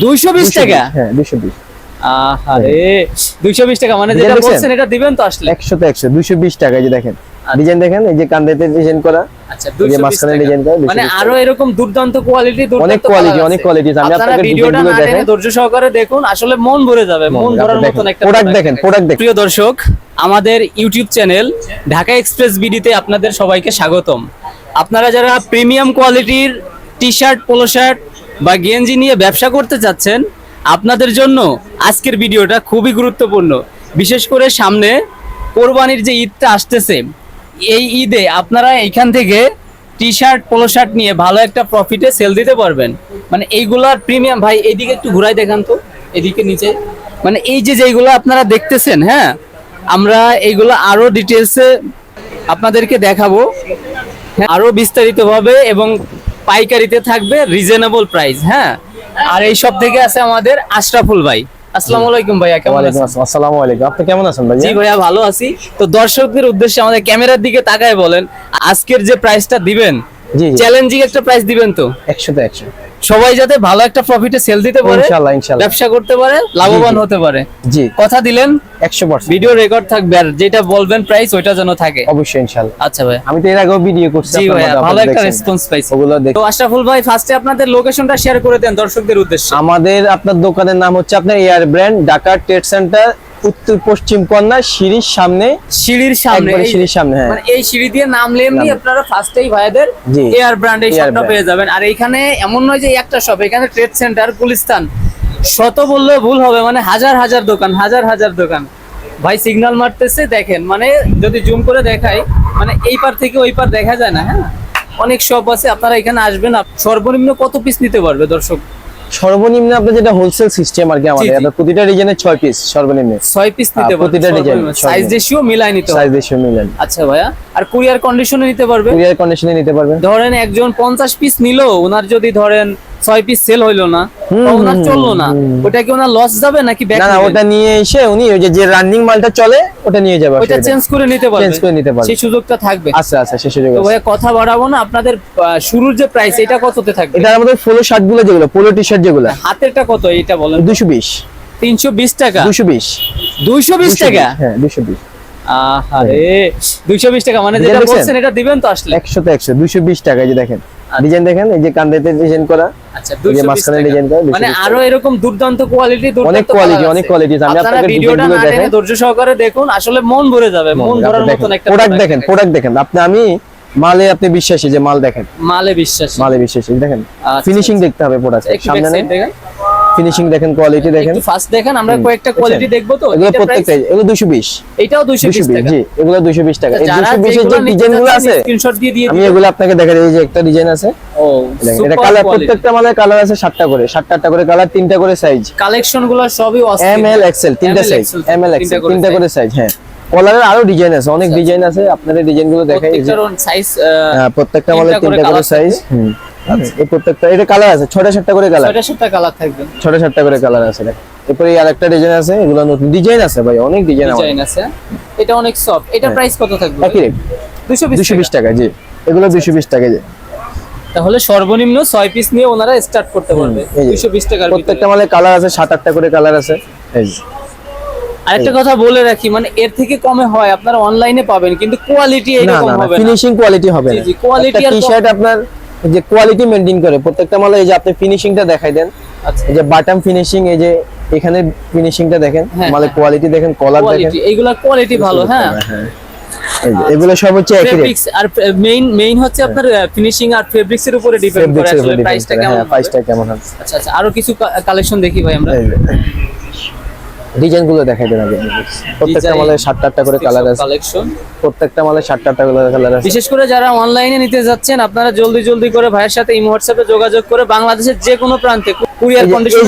দুইশো বিশ টাকা? হ্যাঁ দুশো বিশ। আহারে দুইশো বিশ টাকা মানে যেটা বলছেন এটা দিবেন তো আসলে? একশো তো একশো দুশো বিশ টাকা এই যে দেখেন। ডিজাইন দেখেন এই যে কান্দাতে ডিজাইন করা। আচ্ছা 220 ডিজাইন করা মানে আরও এরকম দুর্দান্ত কোয়ালিটি অনেক quality, অনেক। আমি ভিডিওটা দেখাই। ধৈর্য সহকারে দেখুন আসলে মন ভরে যাবে মন ভরার মতন একটা প্রোডাক্ট দেখেন প্রোডাক্ট দেখেন। প্রিয় দর্শক আমাদের ইউটিউব চ্যানেল ঢাকা এক্সপ্রেস বিডিতে আপনাদের সবাইকে স্বাগতম। আপনারা যারা প্রিমিয়াম কোয়ালিটির টি শার্ট পোলো শার্ট বা গেঞ্জি নিয়ে ব্যবসা করতে চাচ্ছেন আপনাদের জন্য আজকের ভিডিওটা খুবই গুরুত্বপূর্ণ। বিশেষ করে সামনে কোরবানির যে ঈদটা আসতেছে এই ঈদে আপনারা এইখান থেকে টি শার্ট পোলো শার্ট নিয়ে ভালো একটা প্রফিটে সেল দিতে পারবেন। মানে এইগুলার প্রিমিয়াম ভাই এইদিকে একটু ঘুরাই দেখান তো এদিকে নিচে। মানে এই যে যেগুলো আপনারা দেখতেছেন হ্যাঁ আমরা এইগুলো আরও ডিটেলসে আপনাদেরকে দেখাবো। হ্যাঁ, আরও বিস্তারিতভাবে এবং পাইকারিতে থাকবে রিজনেবল প্রাইস হ্যাঁ? আর এই সব থেকে আছে আমাদের আশরাফুল ভাই। আসসালামু আলাইকুম ভাইয়া কেমন আছেন? আসসালামু আলাইকুম। আপনি কেমন আছেন ভাই জি ভাইয়া ভালো আছি। তো দর্শকদের উদ্দেশ্যে আমাদের ক্যামেরার দিকে তাকায় বলেন আজকের যে প্রাইসটা দিবেন চ্যালেঞ্জিং একটা প্রাইস দিবেন তো? একশো তে একশো। সবাই যাতে ভালো একটা প্রফিটে সেল দিতে পারে ইনশাল্লাহ ইনশাল্লাহ। ব্যবসা করতে পারে লাভবান হতে পারে। জি। কথা দিলেন একশো পার্সেন্ট ভিডিও রেকর্ড থাকবে আর যেটা বলবেন প্রাইস ওইটা যেন থাকে। অবশ্যই ইনশাল্লাহ। আচ্ছা ভাই। আমি তো এর আগেও ভিডিও করছি জি মধ্যে ভালো একটা। রেসপন্স পাইছি। ওগুলো দেখ। তো আশরাফুল ভাই ফার্স্টে আপনাদের লোকেশনটা শেয়ার করে দেন দর্শকদের উদ্দেশ্যে। আমাদের আপনার দোকানের নাম হচ্ছে আপনার air brand Dhaka trade centre উত্তর পশ্চিম কন্যা সিঁড়ির সামনে সিঁড়ির সামনে সিঁড়ির সামনে হ্যাঁ। মানে এই সিঁড়ি দিয়ে নামলে এমনি। আপনারা ফার্স্টেই ভাইদের এয়ার ব্র্যান্ড এই শপটা পেয়ে যাবেন। আর এখানে এমন নয় যে একটা শপ এখানে ট্রেড সেন্টার গুলিস্তান শত বললেও ভুল হবে মানে হাজার হাজার দোকান হাজার হাজার দোকান। ভাই সিগন্যাল মারতেছে দেখেন মানে যদি জুম করে দেখাই মানে এই পার থেকে ওই পার দেখা যায় না হ্যাঁ? অনেক শপ আছে আপনারা এখানে আসবেন সর্বনিম্ন কত পিস নিতে পারবে দর্শক? সর্বনিম্ন আপনার যেটা হোলসেল সিস্টেম আর কি আমাদের এটা আপনার প্রতিটা রিজনে 6 পিস সর্বনিম্ন। 6 পিস নিতে পারবেন প্রতিটা design, সাইজ। রেশিও মিলাই নিতে সাইজ রেশিও মিলেন আচ্ছা ভাইয়া আর কুরিয়ার কন্ডিশনে নিতে পারবে কুরিয়ার কন্ডিশনে নিতে পারবেন। ধরেন একজন পঞ্চাশ পিস নিলো ওনার যদি ধরেন ছয় পিস সেল হইল না। ওনার চলল না। ওটা কি ওনার লস যাবে নাকি ব্যাক না ওটা নিয়ে এসে উনি ওই যে রানিং মালটা চলে ওটা নিয়ে যাবে ওটা চেঞ্জ করে নিতে পারবে। চেঞ্জ করে নিতে পারবে। সেই সুযোগটা থাকবে। আচ্ছা আচ্ছা সে সুযোগ তো কথা বাড়াবো না আপনাদের শুরুর যে প্রাইস এটা কততে থাকবে? এটা আমাদের পোলো শার্টগুলো যেগুলো পোলো টি শার্ট যেগুলো। হাতেরটা কত এটা বলেন দুশো বিশ। তিনশো বিশ টাকা? দুশো বিশ। দুইশো বিশ টাকা? হ্যাঁ দুশো বিশ। আরে দুইশো বিশ টাকা মানে যেটা বলছেন এটা দিবেন তো আসলে? একশো তো একশো দুশো বিশ টাকা যে দেখেন। ডিজাইন দেখেন এই যে কান্দাতে ডিজাইন করা আচ্ছা 220 ডিজাইন করা, মানে আরও এরকম দুর্দান্ত কোয়ালিটি অনেক quality, অনেক quality আমি আপনারা ভিডিওটা ডিজাইনগুলো না টেনে দেখাই। ধৈর্য সহকারে দেখুন আসলে মন ভরে যাবে মন ভরার মতন একটা প্রোডাক্ট দেখেন প্রোডাক্ট দেখেন। আপনি আমি মালে আপনি বিশ্বাসী যে মাল দেখেন। মালে বিশ্বাসী। মালে বিশ্বাসী দেখেন। আচ্ছা, ফিনিশিং দেখতে হবে প্রোডাক্ট সামনে দেখেন। ফিনিশিং দেখেন কোয়ালিটি দেখেন। ফার্স্ট দেখেন আমরা কয়েকটা কোয়ালিটি দেখব তো এগুলো প্রত্যেকটা এগুলো দুশো বিশ। এটাও 220 টাকা। জি এগুলো দুশো বিশ টাকা। এই যারা দুশো বিশের যে যেগুলো নিতে ডিজাইনগুলো আছে স্ক্রিনশট দিয়ে দিয়ে আমি এগুলো আপনাকে দেখাই এই যে একটা ডিজাইন আছে। ও এটা কালার প্রত্যেকটা মালের কালার আছে সাতটা করে সাতটা আটটা করে কালার তিনটা করে সাইজ কালেকশনগুলো সবই অস্থির। এম এল এক্সেল তিনটা সাইজ এম এল এক্সেল তিনটা করে সাইজ হ্যাঁ। কলারের আরও ডিজাইন আছে অনেক ডিজাইন আছে আপনাদের ডিজাইনগুলো দেখাই এই যে সাইজ হ্যাঁ, প্রত্যেকটা মালের তিনটা করে সাইজ হুম। এই প্রত্যেকটা এটা কালার আছে ছয়টা সাতটা করে কালার ছয়টা সাতটা কালার থাকবে। ছয়টা সাতটা করে কালার আছে এরপরে আর একটা ডিজাইন আছে এগুলো নতুন। ডিজাইন আছে ভাই অনেক ডিজাইন ডিজাইন আছে। এটা অনেক সফট এটা হ্যাঁ। প্রাইস কত থাকবে? একই রেট 220 টাকা। জি। এগুলো দুশো বিশ টাকা জি। তাহলে সর্বনিম্ন 6 পিস নিয়ে ওনারা স্টার্ট করতে পারবে। এই যে। 220 টাকার প্রত্যেকটা মালের কালার আছে সাত আটটা করে কালার আছে। এই। আরেকটা কথা বলে রাখি মানে এর থেকে কমে হয় আপনারা অনলাইনে পাবেন কিন্তু কোয়ালিটি এরকম হবে না। ফিনিশিং কোয়ালিটি হবে না। জি, quality আর টি শার্ট আপনার যে কোয়ালিটি মেইনটেইন করে প্রত্যেকটা মালে এই যে আপনি ফিনিশিংটা দেখাই দেন। আচ্ছা। এই যে বাটাম ফিনিশিং এই যে এখানে ফিনিশিংটা দেখেন হ্যাঁ, মালের কোয়ালিটি দেখেন কলার দেখেন। এইগুলা কোয়ালিটি ভালো হ্যাঁ। হ্যাঁ। এগুলো সব হচ্ছে ফেব্রিক্স আর মেইন মেইন হচ্ছে আপনার ফিনিশিং আর ফেব্রিক্স এর উপরে ডিপেন্ড করে আসলে প্রাইসটা কেমন হ্যাঁ হবে। প্রাইসটা কেমন হবে। আচ্ছা আচ্ছা আরও কিছু কালেকশন দেখি ভাই আমরা। ডিজাইনগুলো দেখাই দেন আগে। প্রত্যেকটা মালে সাতটা আটটা করে কালার আছে। কালেকশন প্রত্যেকটা মালে সাতটা আটটা করে কালার আছে। বিশেষ করে যারা অনলাইনে নিতে যাচ্ছেন আপনারা জলদি জলদি করে ভাইয়ের সাথে ইমো হোয়াটসঅ্যাপে যোগাযোগ করে বাংলাদেশের যে কোনো প্রান্তে কুরিয়ার কন্ডিশন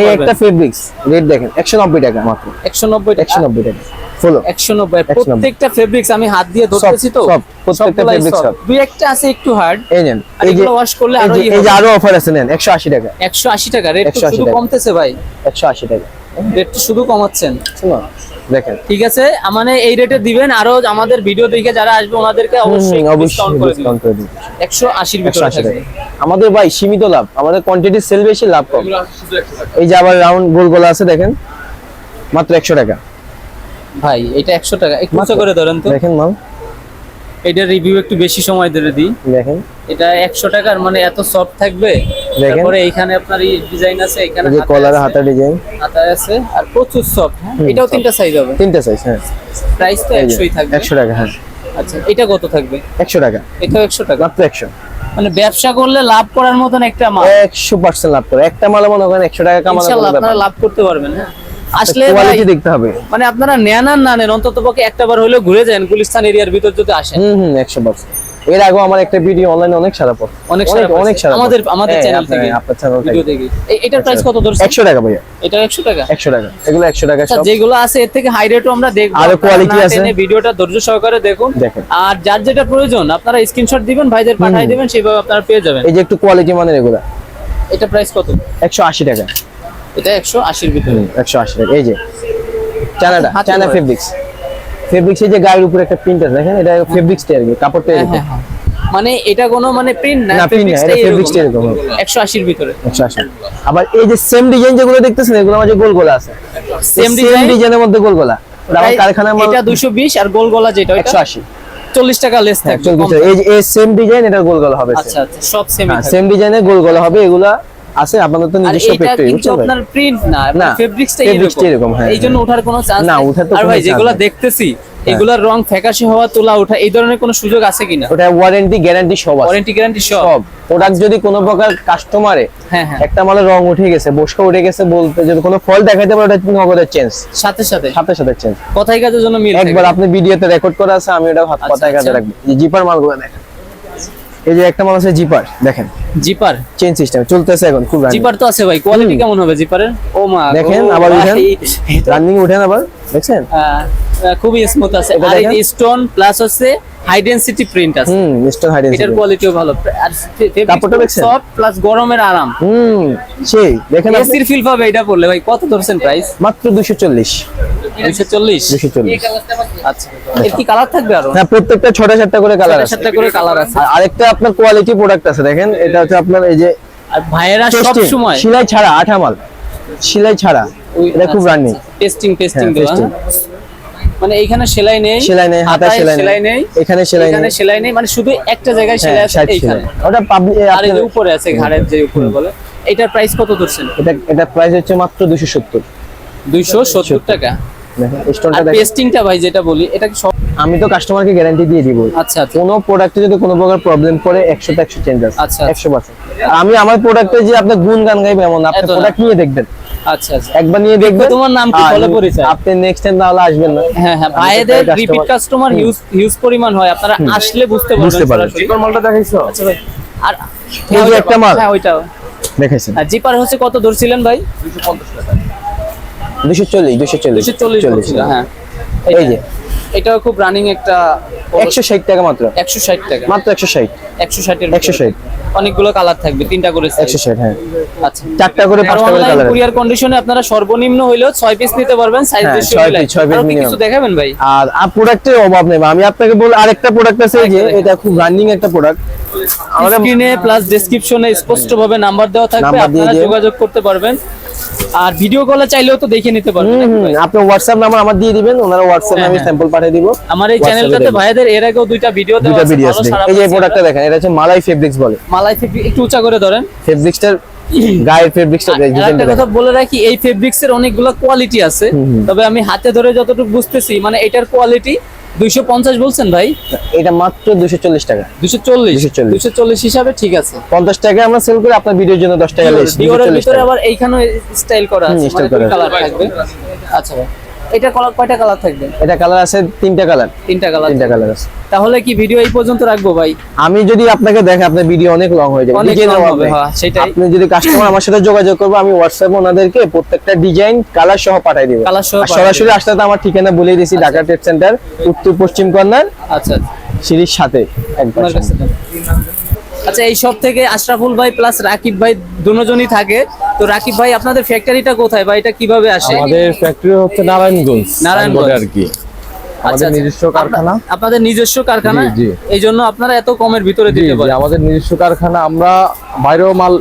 এই একটা ফেব্রিক্স রেট দেখেন একশো নব্বই টাকা মাত্র। 190 টাকা? একশো নব্বই টাকা ফুলো 190 190 প্রত্যেকটা ফেব্রিক্স আমি হাত দিয়ে ধরতেছি তো। সব, প্রত্যেকটা soft। সব। দুই একটা আছে একটু হার্ড এই নেন এই যে wash করলে আরও এই যে আরও অফার আছে নেন একশো আশি টাকা। 180 টাকা রেট 180 শুধু কমতেছে ভাই। একশো আশি টাকা। রেট শুধু কমাচ্ছেন? দেখেন। ঠিক আছে মানে এই রেটে দিবেন আরও আমাদের ভিডিও দেখে যারা আসবে ওনাদেরকে অবশ্যই ডিসকাউন্ট করে একশো আশির একশো ভিতরে থাকবে। আমাদের ভাই সীমিত লাভ। আমাদের কোয়ান্টিটি সেল বেশি লাভ কম। এই যে আবার রাউন্ড গোল গোলা আছে দেখেন। মাত্র একশো টাকা। ভাই এটা একশো টাকা। একটু করে ধরেন তো। দেখেন মাল এটা রিভিউ একটু বেশি সময় ধরে দিই। দেখেন। এটা একশো টাকার মানে এত সফট থাকবে। তারপরে এইখানে আপনার এই ডিজাইন আছে এখানে যে কলার হাতা ডিজাইন হাতায় আছে আর প্রচুর সফট এটাও তিনটা সাইজ হবে। তিনটা সাইজ হ্যাঁ। প্রাইস তো এই যে, একশোই থাকবে। একশো টাকা হ্যাঁ। আচ্ছা এটা কত থাকবে? একশো টাকা। এটাও একশো টাকা? মাত্র একশো। মানে ব্যবসা করলে লাভ করার মতন একটা মাল। একশো পার্সেন্ট লাভ করে। একটা মালে মনে করেন একশো টাকা কামানো ইনশাআল্লাহ আপনারা লাভ করতে পারবেন হ্যাঁ। আসলে কোয়ালিটি দেখতে হবে। মানে আপনারা নেন আর না নেন অন্তত পক্ষে একটা বার হলেও ঘুরে যান গুলিস্তান এরিয়ার ভিতর যদি আসেন। হুম হুম একশো পার্সেন্ট এর আগেও আমার একটা ভিডিও অনলাইনে অনেক সারা পড়ে অনেক সারা অনেক সারা আমাদের আমাদের চ্যানেল থেকে আপনার চ্যানেল ভিডিও দেখে। এটার প্রাইস কত ধরছে? একশো টাকা ভাইয়া। এটা একশো টাকা? একশো টাকা। এগুলো একশো টাকা আচ্ছা সব যেগুলো আছে এর থেকে হাই রেটও আমরা দেখব। আরও না আছে। ভিডিওটা ধৈর্য সহকারে দেখুন। আর যার যেটা প্রয়োজন আপনারা স্ক্রিনশট দিবেন ভাইদের পাঠিয়ে দিবেন সেভাবে আপনারা পেয়ে যাবেন। এই যে একটু কোয়ালিটি মানের এগুলা। এটা প্রাইস কত? একশো আশি টাকা। এটা একশো আশির ভিতরে। একশো আশি টাকা এই যে চায়নাটা চায়না ফেব্রিক্স ফেব্রিক্স এই যে গায়ের উপরে একটা প্রিন্ট আছে দেখেন এটা ফেব্রিক্সটা আর কি কাপড়টা হ্যাঁ এরকম। হ্যাঁ হ্যাঁ। মানে এটা কোনো মানে প্রিন্ট না print না, এটা fabrics টা এরকম। একশো আশির ভিতরে। একশো আশি আবার এই যে সেম ডিজাইন যেগুলো দেখতেছেন এগুলো মাঝে গোল গোলা আছে। সেম ডিজাইন ডিজাইনের মধ্যে গোল গোলা। আমার কারখানার এটা দুইশো বিশ আর গোল গলা যেটা ওইটা একশো আশি। চল্লিশ টাকা লেস থাকবে। একচুয়ালি এই যে সেম ডিজাইন এটা গোল গোলা হবে আচ্ছা আচ্ছা সব সেম সেম ডিজাইনের গোল গোলা হবে এগুলা আছে আপনাদের তো নিজস্ব ফ্যাক্টরি কিন্তু আপনার প্রিন্ট না না, ফেব্রিক্সটা এরকম, হ্যাঁ, এই জন্য ওঠার কোনো চান্স না, ওঠার তো আর ভাই যেগুলো দেখতেছি এগুলার রং ফ্যাকাশে হওয়া তোলা ওঠা এই ধরনের কোনো সুযোগ আছে কিনা? ওটা ওয়ারেন্টি গ্যারান্টি সব আছে। ওয়ারেন্টি গ্যারান্টি সব। প্রোডাক্ট যদি কোনো প্রকার কাস্টমারে হ্যাঁ হ্যাঁ। একটা মালের রং উঠে গেছে বসকা উঠে গেছে বলতে যদি কোনো ফল দেখাইতে পারে ওটা নগদের চেঞ্জ সাথে সাথে। সাথে সাথে চেঞ্জ কথাই কাজের জন্য মিল একবার আপনি ভিডিওতে রেকর্ড করা আছে আমি ওটা হাত আচ্ছা, কথায় কাজে আচ্ছা। রাখব। জিপার মালগুলো দেখেন। এই যে একটা মাল আছে জিপার দেখেন। জিপার? চেন সিস্টেম চলতেছে এখন খুব জিপার তো আছে ভাই কোয়ালিটি কেমন হবে জিপারের? ও মা দেখেন, আবার দেখেন উঠেন। রানিং উঠেন আবার দেখছেন? আহ, খুবই স্মুথ আছে। আর স্টোন প্লাস হচ্ছে হাই ডেনসিটি প্রিন্ট আছে। হুম মিস্টার হাইডেন এটার কোয়ালিটিও ভালো। আর কাপড়টা দেখছেন? সফট প্লাস গরমের আরাম। হুম সেই দেখেন এসির ফিল পাবে এটা পড়লে। ভাই কত ধরছেন প্রাইস মাত্র দুশো চল্লিশ। দুইশো চল্লিশ? দুশো চল্লিশ। আচ্ছা এর কি কালার থাকবে আরও? হ্যাঁ প্রত্যেকটা ছটা সাতটা করে কালার আছে। সাতটা করে কালার আছে। আর আরেকটা আপনার কোয়ালিটি প্রোডাক্ট আছে দেখেন। এটা হচ্ছে আপনার এই যে ভাইয়েরা সব সময় সেলাই ছাড়া আঠা মাল। সেলাই ছাড়া। এটা খুব রানিং টেস্টিং টেস্টিং testing। মানে এইখানে সেলাই নেই সেলাই নেই হাতা সেলাই সেলাই নেই। এখানে সেলাই এখানে সেলাই নেই মানে শুধু একটা জায়গায় সেলাই হ্যাঁ আছে এইখানে। ওটা পাবলিক আর এই উপরে আছে ঘাড়ের যে উপরে বলে এটার প্রাইস কত ধরছেন? এটা এটা প্রাইস হচ্ছে মাত্র দুশো সত্তর। দুইশো সত্তর টাকা? স্টোনটা পেস্টিংটা ভাই যেটা বলি এটা কি আমি তো কাস্টমারকে গ্যারান্টি দিয়ে দিব। আচ্ছা আচ্ছা। কোনো প্রোডাক্টে যদি কোনো প্রকার প্রবলেম তে একশো চেঞ্জ আছে আচ্ছা, পার্সেন্ট আমি আমার প্রোডাক্টে যে আপনি গুণ গান গাইবে এমন। আপনি। প্রোডাক্ট নিয়ে দেখবেন। আচ্ছা আচ্ছা। একবার নিয়ে দেখবেন। তোমার নাম কি? আর পরিচয়। আপনি নেক্সট টাইম তাহলে আসবেন না। হ্যাঁ হ্যাঁ ভাইদের রিপিট কাস্টমার হিউজ হিউজ পরিমাণ হয় আপনারা আসলে বুঝতে পারবেন বুঝতে পারবেন। সরাসরি। মালটা দেখাইছো? আচ্ছা ভাই। আর এই যে একটা মাল। হ্যাঁ ওইটাও। দেখাইছেন। আর জিপার হচ্ছে কত ধরছিলেন ভাই? দুশো চল্লিশ দুশো চল্লিশ। দুশো চল্লিশ হ্যাঁ। এই যে। এটাও খুব রানিং একটা একশো ষাট টাকা মাত্র। একশো ষাট টাকা। মাত্র একশো ষাট। একশো ষাটের একশো ষাট। অনেকগুলো কালার থাকবে তিনটা করে হ্যাঁ। আচ্ছা। চারটা করে পাঁচটা করে কালার কুরিয়ার কন্ডিশনে আপনারা সর্বনিম্ন হইলেও ছয় পিস নিতে পারবেন সাইজ হ্যাঁ, বেশি হলে piece, ছয় piece আরও কিছু দেখাবেন ভাই? আর প্রোডাক্টের অভাব নেই আমি আপনাকে বল আরেকটা প্রোডাক্ট আছে যে এটা খুব রানিং একটা প্রোডাক্ট স্ক্রিনে প্লাস ডেসক্রিপশনে স্পষ্ট ভাবে নাম্বার দেওয়া থাকবে আপনারা যোগাযোগ করতে পারবেন। আর ভিডিও কলে চাইলেও তো দেখে নিতে পারবেন আপনি হোয়াটসঅ্যাপ নাম্বার আমার দিয়ে দিবেন ওনারা হোয়াটসঅ্যাপে হ্যাঁ, আমি। স্যাম্পল পাঠিয়ে দিব। আমার এই চ্যানেলটাতে ভাইদের এর আগেও দুইটা ভিডিও দেওয়া আছে এই যে প্রোডাক্টটা দেখেন এটা হচ্ছে মালাই ফেব্রিক্স বলে। মালাই ফেব্রিক একটু উঁচা করে ধরেন। ফেব্রিক্সটার গায়ের ফেব্রিক্সটা একটা কথা বলে রাখি এই ফেব্রিক্স এর অনেকগুলো কোয়ালিটি আছে। তবে আমি হাতে ধরে যতটুকু বুঝতেছি মানে এটার কোয়ালিটি দুইশো পঞ্চাশ বলছেন ভাই? এটা মাত্র দুশো চল্লিশ টাকা। দুইশো চল্লিশ। 240 দুইশো চল্লিশ হিসাবে ঠিক আছে। পঞ্চাশ টাকা আমরা সেল করি আপনার ভিডিওর জন্য দশ টাকা ভিতরে আবার এইখানেও স্টাইল করা আছে। হুম, করা আছে। কালার থাকবে। আচ্ছা ভাই। এটা কালার কয়টা কালার থাকবে? এটা কালার আছে তিনটা কালার তিনটা কালার তিনটা কালার আছে। তাহলে কি ভিডিও এই পর্যন্ত রাখব ভাই? আমি যদি আপনাকে দেখে আপনার ভিডিও অনেক লং হয়ে যাবে Design হবে, হ্যাঁ, সেটাই। আপনি যদি কাস্টমার আমার সাথে যোগাযোগ করব আমি হোয়াটসঅ্যাপে ওনাদেরকে প্রত্যেকটা ডিজাইন কালার সহ পাঠিয়ে দিব। Colour সহ সরাসরি আসলে তো আমার ঠিকানা বলে দিয়েছি ঢাকা ট্রেড সেন্টার উত্তর পশ্চিম কর্নার আচ্ছা। সিঁড়ির সাথে। একবার। আচ্ছা এই সব থেকে আশরাফুল ভাই প্লাস রাকিব ভাই দুজনই থাকে তো রাকিব ভাই আপনাদের ফ্যাক্টরিটা কোথায় বা এটা কীভাবে আসে আমাদের ফ্যাক্টরি হচ্ছে নারায়ণগঞ্জ নারায়ণগঞ্জ। আর কি আচ্ছা, আমাদের আচ্ছা। নিজস্ব কারখানা আপনাদের নিজস্ব কারখানা। এই জন্য আপনারা এত কমের ভিতরে দিতে পারেন আমাদের নিজস্ব কারখানা আমরা বাইরেও মাল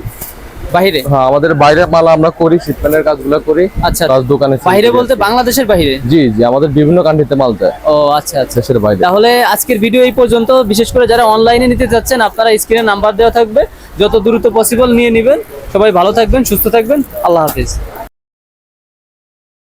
বাইরে হ্যাঁ আমাদের বাইরে মাল আমরা করি শীতকালের কাজগুলো করি আচ্ছা দোকানে বাইরে বলতে বাংলাদেশের বাইরে জি জি আমাদের বিভিন্ন কান্ট্রিতে মাল যায় ও আচ্ছা আচ্ছা। দেশের বাইরে। তাহলে আজকের ভিডিও এই পর্যন্ত। বিশেষ করে যারা অনলাইনে নিতে চাচ্ছেন আপনারা স্ক্রিনে নাম্বার দেওয়া থাকবে। যত দ্রুত পসিবল নিয়ে নেবেন। সবাই ভালো থাকবেন সুস্থ থাকবেন। আল্লাহ হাফিজ।